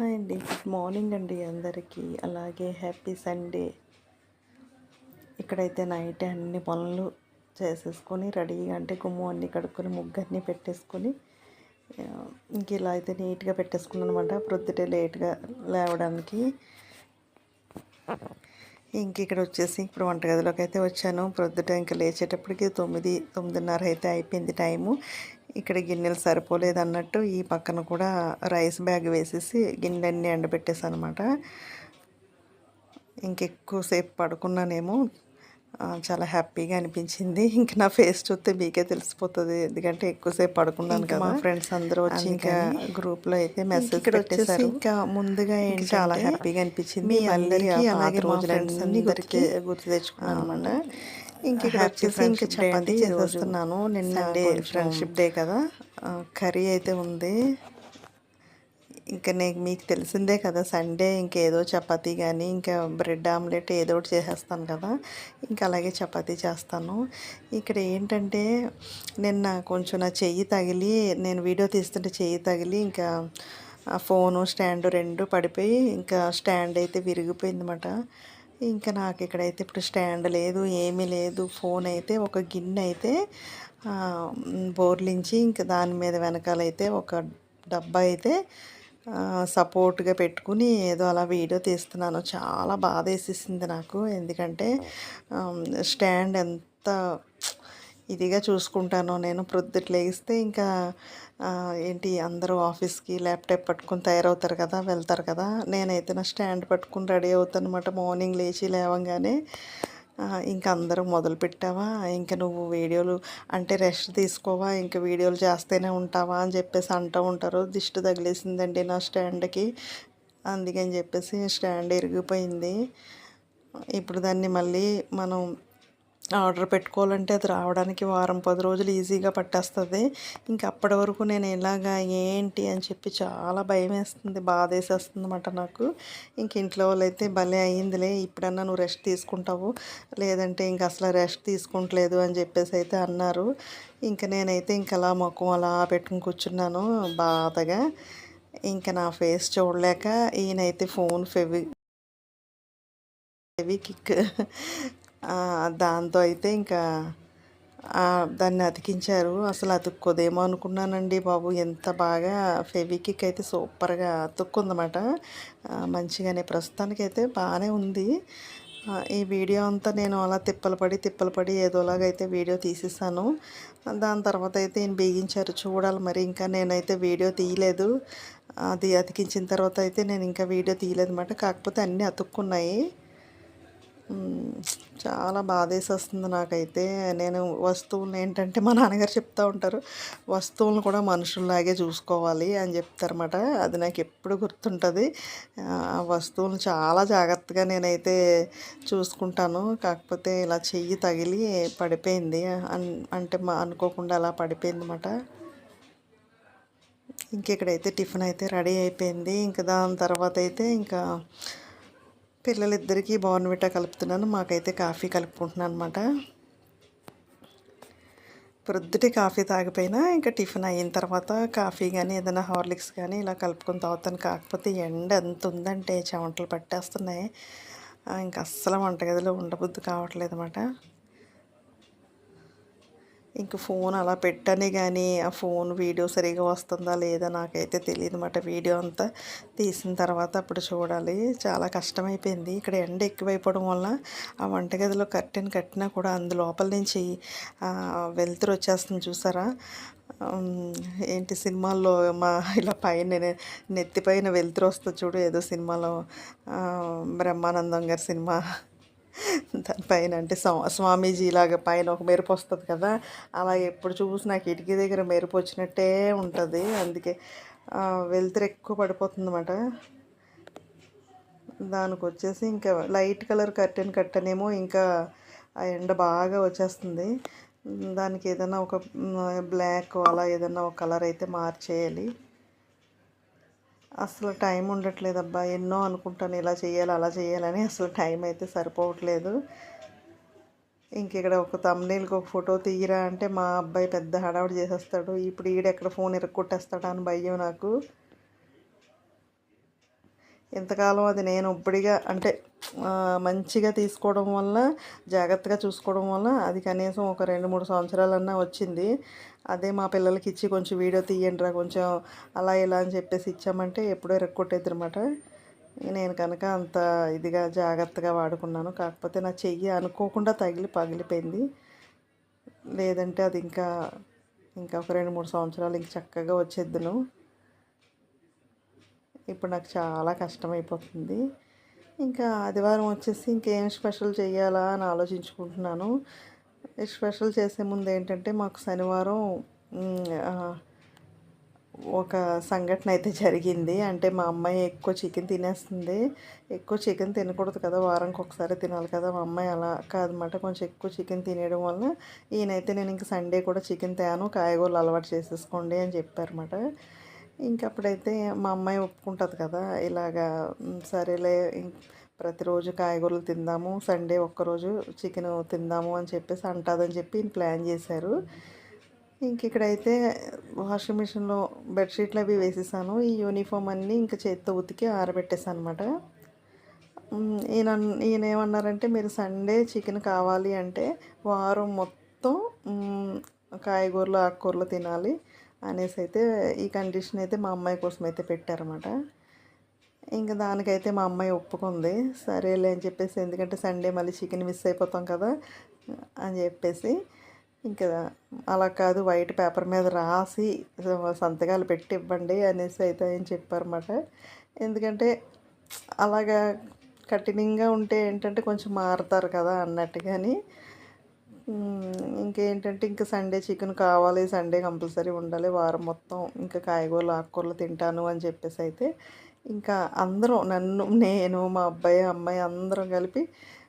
Hi అండి. Good morning అండి అందరికీ. అలాగే హ్యాపీ సండే. ఇక్కడైతే నైట్ అన్ని పనులు చేసేసుకొని రెడీగా అంటే గుమ్మం అన్ని కడుక్కొని ముగ్గన్ని పెట్టేసుకొని ఇంక ఇలా అయితే నీట్గా పెట్టేసుకున్నాను అనమాట ప్రొద్దుటే లేట్గా లేవడానికి. ఇంక ఇక్కడ వచ్చేసి ఇప్పుడు వంటగదిలోకి అయితే వచ్చాను. ప్రొద్దుట ఇంకా లేచేటప్పటికి తొమ్మిది తొమ్మిదిన్నర అయితే అయిపోయింది టైము. ఇక్కడ గిన్నెలు సరిపోలేదు అన్నట్టు ఈ పక్కన కూడా రైస్ బ్యాగ్ వేసేసి గిన్నెలన్నీ ఎండబెట్టేసాను అనమాట ఇంకెక్కువసేపు పడుకున్నానేమో చాలా హ్యాపీగా అనిపించింది. ఇంక నా ఫేస్ చూస్తే మీకే తెలిసిపోతుంది. ఎందుకంటే ఎక్కువసేపు పడుకున్నాను కదా మా ఫ్రెండ్స్ అందరూ వచ్చి ఇంకా గ్రూప్లో అయితే మెసేజ్ పెట్టేశారు. ఇంకా ముందుగా ఏంటి చాలా హ్యాపీగా అనిపించింది. మీ అందరికీ అలాగే రోజు ఫ్రెండ్స్ అందరికీ గుర్తు తెచ్చుకున్నాను అనమాట ఇంక వచ్చేసి ఇంకా చపాతీ చేసేస్తున్నాను. నిన్న డే ఫ్రెండ్షిప్ డే కదా. కర్రీ అయితే ఉంది. ఇంకా నేను మీకు తెలిసిందే కదా సండే ఇంకేదో చపాతీ కానీ ఇంకా బ్రెడ్ ఆమ్లెట్ ఏదో ఒకటి చేసేస్తాను కదా ఇంకా అలాగే చపాతీ చేస్తాను. ఇక్కడ ఏంటంటే నిన్న కొంచెం నా చెయ్యి తగిలి నేను వీడియో తీస్తుంటే చెయ్యి తగిలి ఇంకా ఆ ఫోను స్టాండ్ రెండు పడిపోయి ఇంకా స్టాండ్ అయితే విరిగిపోయింది అనమాట ఇంకా నాకు ఇక్కడైతే ఇప్పుడు స్టాండ్ లేదు ఏమీ లేదు ఫోన్ అయితే ఒక గిన్నె అయితే బోర్లించి ఇంకా దాని మీద వెనకాలైతే ఒక డబ్బా అయితే సపోర్ట్గా పెట్టుకుని ఏదో అలా వీడియో తీస్తున్నాను. చాలా బాధ వేసేసింది నాకు. ఎందుకంటే స్టాండ్ ఎంత ఇదిగా చూసుకుంటాను నేను ప్రొద్దుట లేగిస్తే ఇంకా ఏంటి అందరూ ఆఫీస్కి ల్యాప్టాప్ పట్టుకుని తయారవుతారు కదా వెళ్తారు కదా. నేనైతే నా స్టాండ్ పట్టుకుని రెడీ అవుతాను అనమాట మార్నింగ్ లేచి లేవగానే. ఇంకా అందరూ మొదలు పెట్టావా ఇంకా నువ్వు వీడియోలు అంటే రెస్ట్ తీసుకోవా? ఇంకా వీడియోలు చేస్తూనే ఉంటావా? అని చెప్పేసి అంటూ ఉంటారు. దిష్టి తగిలేసిందండి నా స్టాండ్కి. అందుకని చెప్పేసి స్టాండ్ ఇరిగిపోయింది. ఇప్పుడు దాన్ని మళ్ళీ మనం ఆర్డర్ పెట్టుకోవాలంటే అది రావడానికి వారం పది రోజులు ఈజీగా పట్టేస్తుంది. ఇంక అప్పటి వరకు నేను ఎలాగా ఏంటి అని చెప్పి చాలా భయం వేస్తుంది బాధ వేసేస్తుంది అనమాట నాకు. ఇంక ఇంట్లో వాళ్ళైతే భలే అయ్యిందిలే ఇప్పుడన్నా నువ్వు రెస్ట్ తీసుకుంటావు. లేదంటే ఇంక అసలు రెస్ట్ తీసుకుంటలేదు అని చెప్పేసి అయితే అన్నారు. ఇంక నేనైతే ఇంక అలా ముఖం అలా పెట్టుకుని కూర్చున్నాను బాధగా. ఇంకా నా ఫేస్ చూడలేక ఈయనైతే ఫోన్ ఫెవి హెవీ కిక్ దాంతో అయితే ఇంకా దాన్ని అతికించారు. అసలు అతుక్కోదేమో అనుకున్నానండి బాబు. ఎంత బాగా ఫెవికిక్ అయితే సూపర్గా అతుక్కుందన్నమాట. మంచిగానే ప్రస్తుతానికి అయితే బాగానే ఉంది ఈ వీడియో అంతా నేను అలా తిప్పలు పడి తిప్పలు పడి ఏదోలాగా అయితే వీడియో తీసేసాను. దాని తర్వాత అయితే ఈయన బిగించారు. చూడాలి మరి. ఇంకా నేనైతే వీడియో తీయలేదు. అది అతికించిన తర్వాత అయితే నేను ఇంకా వీడియో తీయలేదు అనమాట కాకపోతే అన్నీ అతుక్కున్నాయి. చాలా బాధేసి వస్తుంది నాకైతే. నేను వస్తువులు ఏంటంటే మా నాన్నగారు చెప్తూ ఉంటారు వస్తువులను కూడా మనుషుల్లాగే చూసుకోవాలి అని చెప్తారన్నమాట. అది నాకు ఎప్పుడు గుర్తుంటుంది. ఆ వస్తువులను చాలా జాగ్రత్తగా నేనైతే చూసుకుంటాను. కాకపోతే ఇలా చెయ్యి తగిలి పడిపోయింది అన్- అంటే మా అనుకోకుండా అలా పడిపోయింది అన్నమాట ఇంక ఇక్కడైతే టిఫిన్ అయితే రెడీ అయిపోయింది. ఇంకా దాని తర్వాత అయితే ఇంకా పిల్లలిద్దరికీ బోర్న్విటా కలుపుతున్నాను. మాకైతే కాఫీ కలుపుకుంటున్నాను అనమాట ప్రొద్దుటి కాఫీ తాగిపోయినా ఇంకా టిఫిన్ అయిన తర్వాత కాఫీ కానీ ఏదైనా హార్లిక్స్ కానీ ఇలా కలుపుకొని తాగుతాను. కాకపోతే ఎండ ఎంత ఉందంటే చెమటలు పట్టేస్తున్నాయి. ఇంకా అస్సలు వంటగదిలో ఉండబుద్ధి కావట్లేదు అన్నమాట ఇంక ఫోన్ అలా పెట్టని కానీ ఆ ఫోన్ వీడియో సరిగా వస్తుందా లేదా నాకైతే తెలియదు అన్నమాట వీడియో అంతా. తీసిన తర్వాత అప్పుడు చూడాలి. చాలా కష్టమైపోయింది. ఇక్కడ ఎండ ఎక్కువైపోవడం వల్ల ఆ వంటగదిలో కర్టెన్ కట్టినా కూడా అందు లోపల నుంచి వెలుతురు వచ్చేస్తుంది చూసారా? ఏంటి సినిమాల్లో మా ఇలా పైన నెత్తిపైన వెలుతురు వస్తుంది చూడు ఏదో సినిమాలో. బ్రహ్మానందం గారి సినిమా. దానిపైన అంటే స్వా స్వామీజీ లాగా పైన ఒక మెరుపు వస్తుంది కదా అలా ఎప్పుడు చూసి నాకు కిటికీ దగ్గర మెరుపు వచ్చినట్టే ఉంటుంది. అందుకే వెళ్తురు వెలుతురు ఎక్కువ పడిపోతుంది అన్నమాట దానికి వచ్చేసి ఇంకా లైట్ కలర్ కర్టెన్ కట్టనేమో ఇంకా ఆ ఎండ బాగా వచ్చేస్తుంది. దానికి ఏదైనా ఒక బ్లాక్ అలా ఏదైనా ఒక కలర్ అయితే మార్చేయాలి. అసలు టైం ఉండట్లేదు అబ్బా ఎన్నో అనుకుంటాను ఇలా చేయాలి అలా చేయాలని అసలు టైం అయితే సరిపోవట్లేదు. ఇంక ఇక్కడ ఒక తమ్నీళ్ళకి ఒక ఫోటో తీయరా అంటే మా అబ్బాయి పెద్ద హడావుడి చేసేస్తాడు. ఇప్పుడు ఈడెక్కడ ఫోన్ ఇరక్కొట్టేస్తాడా అని భయం నాకు. ఇంతకాలం అది నేను ఇప్పటిగా అంటే మంచిగా తీసుకోవడం వల్ల జాగ్రత్తగా చూసుకోవడం వల్ల అది కనీసం ఒక రెండు మూడు సంవత్సరాలన్నా వచ్చింది. అదే మా పిల్లలకి ఇచ్చి కొంచెం వీడియో తీయండి రా కొంచెం అలా ఇలా అని చెప్పేసి ఇచ్చామంటే ఎప్పుడో రెక్కొట్టేది అనమాట నేను కనుక అంత ఇదిగా జాగ్రత్తగా వాడుకున్నాను. కాకపోతే నా చెయ్యి అనుకోకుండా తగిలి పగిలిపోయింది. లేదంటే అది ఇంకా ఇంకా ఒక రెండు మూడు సంవత్సరాలు ఇంక చక్కగా వచ్చేద్దును. ఇప్పుడు నాకు చాలా కష్టమైపోతుంది. ఇంకా ఆదివారం వచ్చేసి ఇంకేం స్పెషల్ చేయాలా అని ఆలోచించుకుంటున్నాను. స్పెషల్ చేసే ముందు ఏంటంటే మాకు శనివారం ఒక సంఘటన అయితే జరిగింది. అంటే మా అమ్మాయి ఎక్కువ చికెన్ తినేస్తుంది. ఎక్కువ చికెన్ తినకూడదు కదా వారానికి ఒకసారి తినాలి కదా. మా అమ్మాయి అలా కాదన్నమాట. కొంచెం ఎక్కువ చికెన్ తినేయడం వల్ల ఈయనైతే నేను ఇంక సండే కూడా చికెన్ తేను కాయగూరలు అలవాటు చేసేసుకోండి అని చెప్పారన్నమాట. ఇంక అప్పుడైతే మా అమ్మాయి ఒప్పుకుంటుంది కదా ఇలాగా సరేలే ప్రతిరోజు కాయగూరలు తిందాము సండే ఒక్కరోజు చికెన్ తిందాము అని చెప్పేసి అంటుందని చెప్పి ప్లాన్ చేశారు. ఇంక ఇక్కడైతే వాషింగ్ మిషన్లో బెడ్షీట్లు అవి వేసేసాను ఈ యూనిఫామ్ అన్నీ ఇంకా చేత్తో ఉతికి ఆరబెట్టేసాను అనమాట ఈయన ఈయన ఏమన్నారంటే మీరు సండే చికెన్ కావాలి అంటే వారం మొత్తం కాయగూరలు ఆకుకూరలు తినాలి అనేసి అయితే ఈ కండిషన్ అయితే మా అమ్మాయి కోసం అయితే పెట్టారన్నమాట. ఇంకా దానికైతే మా అమ్మాయి ఒప్పుకుంది. సరేలే అని చెప్పేసి ఎందుకంటే సండే మళ్ళీ చికెన్ మిస్ అయిపోతాం కదా అని చెప్పేసి ఇంకా అలా కాదు వైట్ పేపర్ మీద రాసి సంతకాలు పెట్టి ఇవ్వండి అనేసి అయితే ఆయన చెప్పారన్నమాట. ఎందుకంటే అలాగా కఠినంగా ఉంటే ఏంటంటే కొంచెం మారుతారు కదా అన్నట్టుగాని కానీ ఇంకేంటంటే ఇంకా సండే చికెన్ కావాలి సండే కంపల్సరీ ఉండాలి. వారం మొత్తం ఇంకా కాయగూరలు ఆకుకూరలు తింటాను అని చెప్పేసి అయితే ఇంకా అందరం నన్ను నేను మా అబ్బాయి అమ్మాయి అందరం కలిపి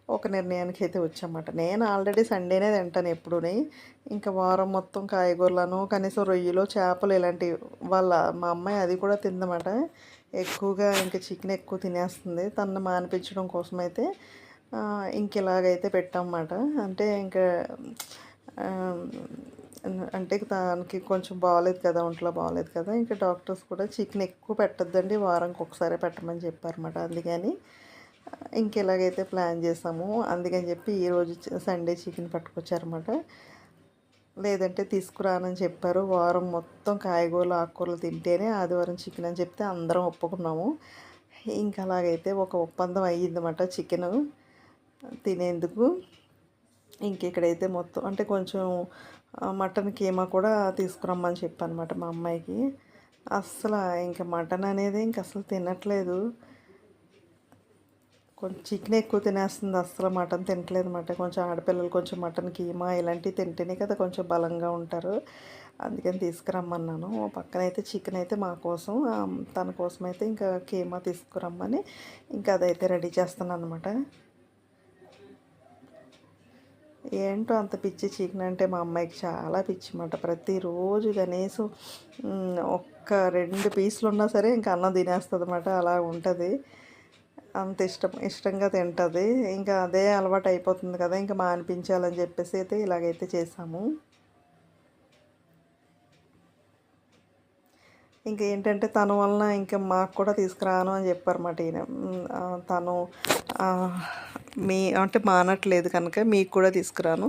ఒక నిర్ణయానికి అయితే వచ్చామాట నేను ఆల్రెడీ సండేనే తింటాను ఎప్పుడూనే. ఇంకా వారం మొత్తం కాయగూరలను కనీసం రొయ్యలు చేపలు ఇలాంటివి వాళ్ళ మా అమ్మాయి అది కూడా తిందన్నమాట. ఎక్కువగా ఇంకా చికెన్ ఎక్కువ తినేస్తుంది. తనను మానిపించడం కోసం అయితే ఇంక ఇలాగైతే పెట్టామన్నమాట. అంటే ఇంకా అంటే దానికి కొంచెం బాగాలేదు కదా ఒంట్లో బాగాలేదు కదా ఇంకా డాక్టర్స్ కూడా చికెన్ ఎక్కువ పెట్టద్దండి వారానికి ఒకసారి పెట్టమని చెప్పారన్నమాట. అందుకని ఇంక ఇలాగైతే ప్లాన్ చేసాము. అందుకని చెప్పి ఈరోజు సండే చికెన్ పట్టుకొచ్చారన్నమాట. లేదంటే తీసుకురానని చెప్పారు. వారం మొత్తం కాయగూరలు ఆకుకూరలు తింటేనే ఆదివారం చికెన్ అని చెప్తే అందరం ఒప్పుకున్నాము. ఇంకా అలాగైతే ఒక ఒప్పందం అయ్యిందన్నమాట చికెను. తినేందుకు. ఇంకెక్కడైతే మొత్తం అంటే కొంచెం మటన్ కీమా కూడా తీసుకురమ్మని చెప్పనమాట మా అమ్మాయికి. అస్సలు ఇంకా మటన్ అనేది ఇంక అసలు తినట్లేదు. కొంచెం చికెన్ ఎక్కువ తినేస్తుంది అస్సలు మటన్ తినట్లేదు అనమాట కొంచెం ఆడపిల్లలు కొంచెం మటన్ కీమా ఇలాంటివి తింటేనే కదా కొంచెం బలంగా ఉంటారు. అందుకని తీసుకురమ్మన్నాను. పక్కన అయితే చికెన్ అయితే మా కోసం తన కోసం అయితే ఇంకా కీమా తీసుకురమ్మని ఇంకా అదైతే రెడీ చేస్తాను అనమాట ఏంటో అంత పిచ్చి చికెన్ అంటే మా అమ్మాయికి చాలా పిచ్చి మాట. ప్రతిరోజు కనీసం ఒక్క రెండు పీసులు ఉన్నా సరే ఇంకా అన్నం తినేస్తుంది అనమాట అలా ఉంటుంది. అంత ఇష్టం ఇష్టంగా తింటుంది. ఇంకా అదే అలవాటు అయిపోతుంది కదా ఇంకా మా అనిపించాలని చెప్పేసి అయితే ఇలాగైతే చేసాము. ఇంకా ఏంటంటే తను వలన ఇంకా మాకు కూడా తీసుకురాను అని చెప్పారన్నమాట ఈయన. తను మీ అంటే మానట్లేదు కనుక మీకు కూడా తీసుకురాను.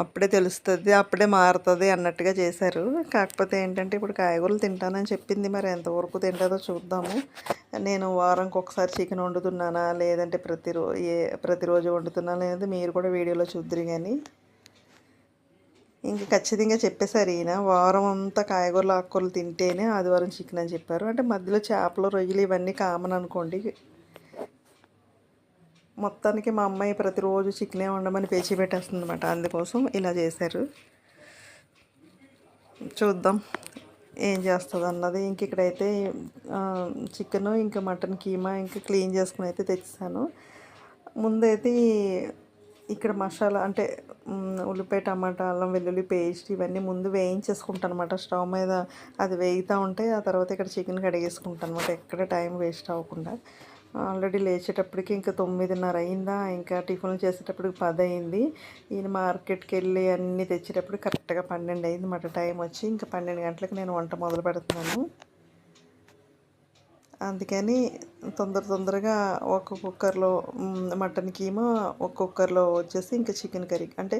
అప్పుడే తెలుస్తుంది అప్పుడే మారుతుంది అన్నట్టుగా చేశారు. కాకపోతే ఏంటంటే ఇప్పుడు కాయగూరలు తింటానని చెప్పింది మరి ఎంతవరకు తింటుందో చూద్దాము. నేను వారంకి ఒకసారి చికెన్ వండుతున్నానా లేదంటే ప్రతిరో ఏ ప్రతిరోజు వండుతున్నా అనేది మీరు కూడా వీడియోలో చూద్దరు కానీ ఇంక ఖచ్చితంగా చెప్పేశారు ఈయన వారం అంతా కాయగూరలు ఆకుకూరలు తింటేనే ఆదివారం చికెన్ అని చెప్పారు. అంటే మధ్యలో చేపలు రొయ్యలు ఇవన్నీ కామన్ అనుకోండి. మొత్తానికి మా అమ్మాయి ప్రతిరోజు చికెనే వండమని పేచి పెట్టేస్తుంది అనమాట అందుకోసం ఇలా చేశారు. చూద్దాం ఏం చేస్తుంది అన్నది. ఇంక ఇక్కడైతే చికెను ఇంకా మటన్ కీమా ఇంకా క్లీన్ చేసుకుని అయితే తెచ్చాను ముందైతే ఇక్కడ మసాలా అంటే ఉల్లిపాయ టమాటా అల్లం వెల్లుల్లి పేస్ట్ ఇవన్నీ ముందు వేయించేసుకుంటాను అనమాట స్టవ్ మీద అది వేగుతూ ఉంటే ఆ తర్వాత ఇక్కడ చికెన్ కడిగేసుకుంటాను అనమాట ఎక్కడ టైం వేస్ట్ అవ్వకుండా. ఆల్రెడీ లేచేటప్పటికి ఇంకా తొమ్మిదిన్నర అయిందా ఇంకా టిఫిన్లు చేసేటప్పటికి పది అయింది ఈయన మార్కెట్కి వెళ్ళి అన్నీ తెచ్చేటప్పుడు కరెక్ట్గా పన్నెండు అయింది మట టైం వచ్చి. ఇంకా పన్నెండు గంటలకు నేను వంట మొదలు పెడుతున్నాను. అందుకని తొందర తొందరగా ఒక కుక్కర్లో మటన్ కీమా ఒక కుక్కర్లో వచ్చేసి ఇంకా చికెన్ కర్రీ అంటే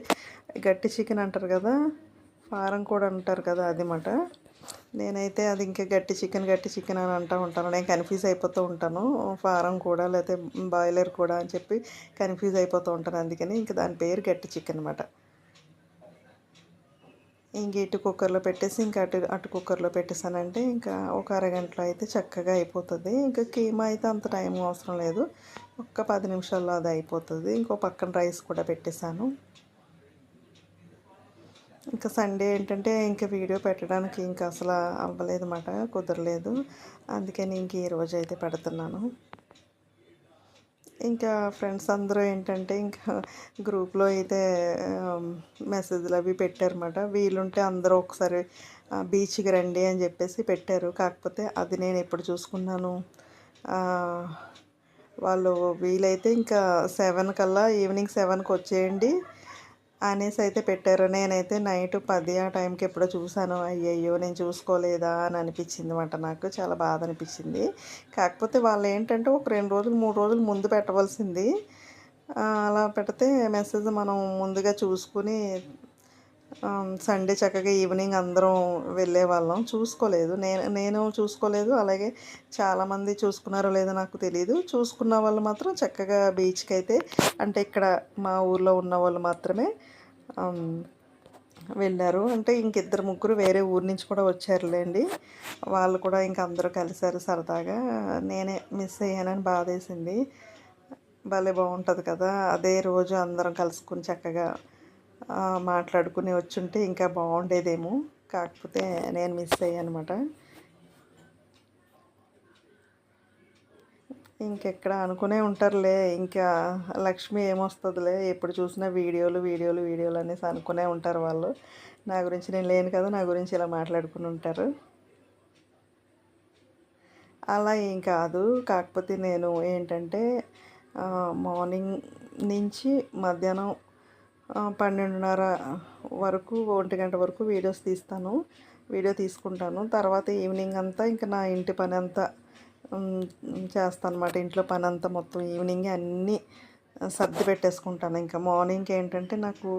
గట్టి చికెన్ అంటారు కదా ఫారం కూడా అంటారు కదా అది మాట. నేనైతే అది ఇంకా గట్టి చికెన్ గట్టి చికెన్ అని అంటూ ఉంటాను. నేను కన్ఫ్యూజ్ అయిపోతూ ఉంటాను. ఫారం కూడా లేకపోతే బాయిలర్ కూడా అని చెప్పి కన్ఫ్యూజ్ అయిపోతూ ఉంటాను అందుకని ఇంకా దాని పేరు గట్టి చికెన్ అనమాట ఇంక ఇటు కుక్కర్లో పెట్టేసి ఇంకా అటు అటు కుక్కర్లో పెట్టేసానంటే ఇంకా ఒక అరగంటలో అయితే చక్కగా అయిపోతుంది. ఇంకా కీమా అయితే అంత టైం అవసరం లేదు. ఒక్క పది నిమిషాల్లో అది అయిపోతుంది. ఇంకో పక్కన రైస్ కూడా పెట్టేశాను ఇంకా సండే ఏంటంటే ఇంకా వీడియో పెట్టడానికి ఇంకా అసలు అవ్వలేదు అన్నమాట కుదరలేదు అందుకని ఇంక ఈ రోజు అయితే పెడుతున్నాను. ఇంకా ఫ్రెండ్స్ అందరూ ఏంటంటే ఇంకా గ్రూప్లో అయితే మెసేజ్లు అవి పెట్టారన్నమాట. వీలుంటే అందరూ ఒకసారి బీచ్కి రండి అని చెప్పేసి పెట్టారు. కాకపోతే అది నేను ఎప్పుడు చూసుకున్నాను. వాళ్ళు వీలైతే ఇంకా సెవెన్ కల్లా ఈవినింగ్ సెవెన్కి వచ్చేయండి. అనేసి అయితే పెట్టారు. నేనైతే నైట్ పది ఆ టైంకి ఎప్పుడో చూశాను. అయ్యయ్యో నేను చూసుకోలేదా అని అనిపించింది అనమాట నాకు. చాలా బాధ అనిపించింది. కాకపోతే వాళ్ళు ఏంటంటే ఒక రెండు రోజులు మూడు రోజులు ముందు పెట్టవలసింది. అలా పెడితే మెసేజ్ మనం ముందుగా చూసుకుని సండే చక్కగా ఈవినింగ్ అందరం వెళ్ళే వాళ్ళం చూసుకోలేదు. నేను నేను చూసుకోలేదు. అలాగే చాలామంది చూసుకున్నారో లేదో నాకు తెలియదు చూసుకున్న వాళ్ళు మాత్రం చక్కగా బీచ్కి అయితే అంటే ఇక్కడ మా ఊర్లో ఉన్న వాళ్ళు మాత్రమే వెళ్ళారు. అంటే ఇంకిద్దరు ముగ్గురు వేరే ఊరు నుంచి కూడా వచ్చారులేండి. వాళ్ళు కూడా ఇంక అందరూ కలిశారు సరదాగా. నేనే మిస్ అయ్యానని బాధేసింది. భలే బాగుంటుంది కదా. అదే రోజు అందరం కలుసుకుని చక్కగా మాట్లాడుకుని వచ్చుంటే ఇంకా బాగుండేదేమో కాకపోతే నేను మిస్ అయ్యానమాట అనమాట ఇంకెక్కడ అనుకునే ఉంటారులే. ఇంకా లక్ష్మి ఏమొస్తుందిలే? ఎప్పుడు చూసినా వీడియోలు వీడియోలు వీడియోలు అనేసి అనుకునే ఉంటారు వాళ్ళు. నా గురించి నేను లేను కదా నా గురించి ఇలా మాట్లాడుకుని ఉంటారు. అలా ఏం కాదు. కాకపోతే నేను ఏంటంటే మార్నింగ్ నుంచి మధ్యాహ్నం పన్నెండున్నర వరకు ఒంటి గంట వరకు వీడియోస్ తీస్తాను. వీడియో తీసుకుంటాను. తర్వాత ఈవినింగ్ అంతా ఇంకా నా ఇంటి పని అంతా చేస్తాను అనమాట ఇంట్లో పని అంతా మొత్తం ఈవినింగ్ అన్నీ సర్ది పెట్టేసుకుంటాను. ఇంకా మార్నింగ్ ఏంటంటే నాకు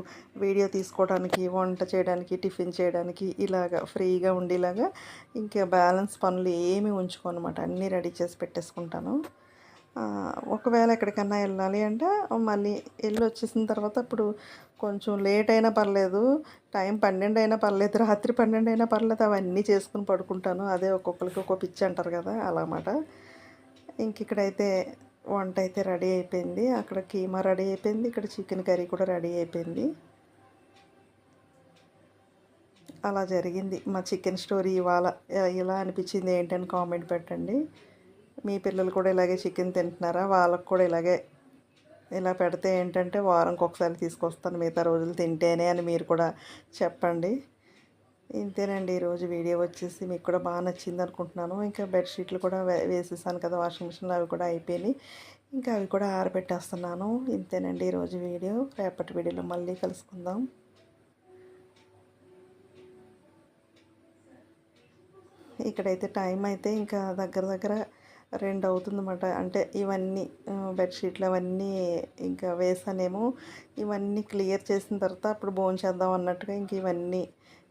వీడియో తీసుకోవడానికి వంట చేయడానికి టిఫిన్ చేయడానికి ఇలాగ ఫ్రీగా ఉండేలాగా ఇంకా బ్యాలెన్స్ పనులు ఏమి ఉంచుకోనమాట. అనమాట అన్నీ రెడీ చేసి పెట్టేసుకుంటాను. ఒకవేళ ఎక్కడికన్నా వెళ్ళాలి అంటే మళ్ళీ వెళ్ళి వచ్చేసిన తర్వాత అప్పుడు కొంచెం లేట్ అయినా పర్లేదు టైం పన్నెండు అయినా పర్లేదు రాత్రి పన్నెండు అయినా పర్లేదు అవన్నీ చేసుకుని పడుకుంటాను. అదే ఒక్కొక్కరికి ఒక్కొక్క పిచ్చి అంటారు కదా అలా అన్నమాట ఇంక ఇక్కడైతే వంట అయితే రెడీ అయిపోయింది. అక్కడ కీమా రెడీ అయిపోయింది. ఇక్కడ చికెన్ కర్రీ కూడా రెడీ అయిపోయింది. అలా జరిగింది. మా చికెన్ స్టోరీ ఇవాళ ఇలా అనిపించింది ఏంటని కామెంట్ పెట్టండి. మీ పిల్లలు కూడా ఇలాగే చికెన్ తింటున్నారా? వాళ్ళకు కూడా ఇలాగే ఇలా పెడితే ఏంటంటే వారంకి ఒకసారి తీసుకొస్తాను మిగతా రోజులు తింటేనే అని మీరు కూడా చెప్పండి. ఇంతేనండి ఈరోజు వీడియో వచ్చేసి మీకు కూడా బాగా నచ్చింది అనుకుంటున్నాను. ఇంకా బెడ్షీట్లు కూడా వేసేసాను కదా వాషింగ్ మిషన్లో అవి కూడా అయిపోయినాయి. ఇంకా అవి కూడా ఆరబెట్టేస్తున్నాను. ఇంతేనండి ఈరోజు వీడియో. రేపటి వీడియోలో మళ్ళీ కలుసుకుందాం. ఇక్కడైతే టైం అయితే ఇంకా దగ్గర దగ్గర రెండు అవుతుందన్నమాట అంటే ఇవన్నీ బెడ్షీట్లు అవన్నీ ఇంకా వేసానేమో. ఇవన్నీ క్లియర్ చేసిన తర్వాత అప్పుడు భోజనం చేద్దాం అన్నట్టుగా ఇంక ఇవన్నీ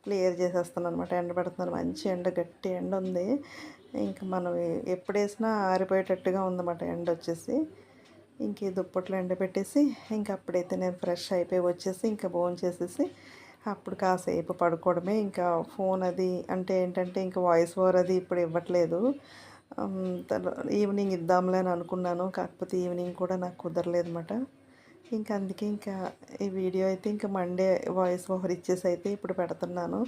క్లియర్ చేసేస్తాను అనమాట ఎండ పెడుతున్నాను మంచి ఎండ గట్టి ఎండ ఉంది. ఇంకా మనం ఎప్పుడు వేసినా ఆరిపోయేటట్టుగా ఉందన్నమాట ఎండ వచ్చేసి. ఇంక ఈ దుప్పట్లు ఎండబెట్టేసి ఇంక అప్పుడైతే నేను ఫ్రెష్ అయిపోయి వచ్చేసి ఇంకా భోజనం చేసేసి అప్పుడు కాసేపు పడుకోవడమే. ఇంకా ఫోన్ అది అంటే ఏంటంటే ఇంకా వాయిస్ ఓవర్ అది ఇప్పుడు ఇవ్వట్లేదు. ఈవినింగ్ ఇద్దాంలే అని అనుకున్నాను. కాకపోతే ఈవినింగ్ కూడా నాకు కుదరలేదు అనమాట ఇంకా అందుకే ఇంకా ఈ వీడియో అయితే ఇంకా మండే వాయిస్ ఓవర్ ఇచ్చేసి అయితే ఇప్పుడు పెడుతున్నాను.